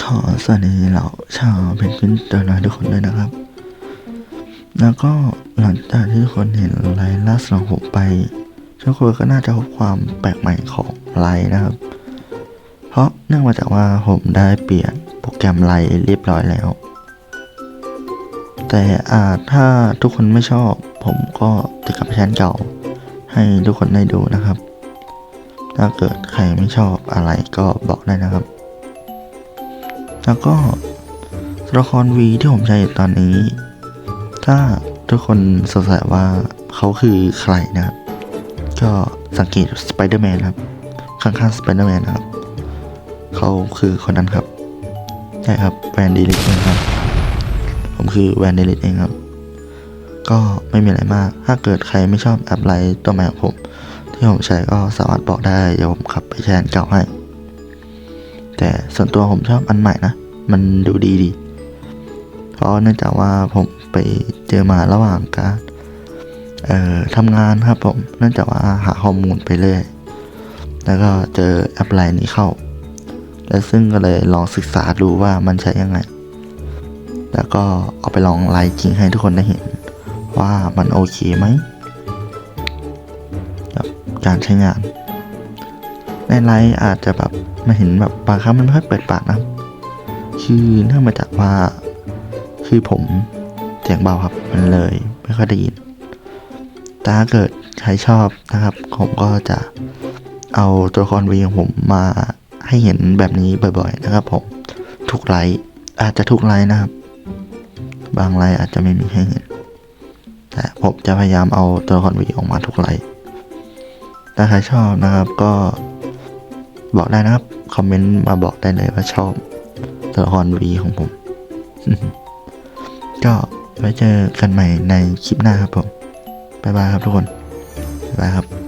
ขอสวัสดีเหล่าชาวเพนกวินตัวน้อยทุกคนด้วยนะครับ แล้วก็หลังจากที่ทุกคนเห็นไลน์ล่าสุดของผมไปทุกคนก็น่าจะพบความแปลกใหม่ของไลน์นะครับ เพราะเนื่องมาจากว่าผมได้เปลี่ยนโปรแกรมไลน์เรียบร้อยแล้ว แต่อาจถ้าทุกคนไม่ชอบ ผมก็จะกลับไปใช้นเก่า ให้ทุกคนได้ดูนะครับ ถ้าเกิดใครไม่ชอบอะไรก็บอกได้นะครับ แล้วก็ตัวละครวีที่ผมใช้อยู่ตอนนี้ ถ้าทุกคนสงสัยว่าเขาคือใครนะครับ ก็สังเกตสไปเดอร์แมนครับ ข้างๆสไปเดอร์แมนนะครับ เขาคือคนนั้นครับใช่ครับแวนดีลิทเองครับ ผมคือแวนดีลิทเองครับ ก็ไม่มีอะไรมาก ถ้าเกิดใครไม่ชอบแอปไลท์ตัวใหม่ของผม ที่ผมใช้ก็สามารถบอกได้ เดี๋ยวผมขับไปแชร์อันเก่าให้ แต่ส่วนตัวผมชอบอันใหม่นะ มันดูดีดี เพราะเนื่องจากว่าผมไปเจอมาระหว่างการเอ่อทำงานครับผม เนื่องจากว่าหาข้อมูลไปเรื่อย แล้วก็เจอแอปไลน์นี้เข้า แล้วซึ่งก็เลยลองศึกษาดูว่ามันใช้ยังไง แล้วก็เอาไปลองไลน์จริงให้ทุกคนได้เห็น ว่ามันโอเคไหมกับการใช้งาน ในไลน์อาจจะแบบมาเห็นแบบบางครั้งมันไม่ค่อยเปิดปากนะคือเนื่องมาจากว่าคือผมเสียงเบาครับมันเลยไม่ค่อยได้ยินแต่ถ้าเกิดใครชอบนะครับ ผมก็จะเอาตัวละครวีของผมมาให้เห็นแบบนี้บ่อย ๆ นะครับผมทุกไลน์อาจจะทุกไลน์นะครับ บางไลน์อาจจะไม่มีให้เห็น แต่ผมจะพยายามเอาตัวละครวีออกมาทุกไลน์ถ้าใครชอบนะครับก็ บอกได้นะครับ คอมเมนต์มาบอกได้เลยว่าชอบตัวละครวีของผม ก็ไว้เจอกันใหม่ในคลิปหน้าครับผม บ๊ายบายครับทุกคน บ๊ายบายครับ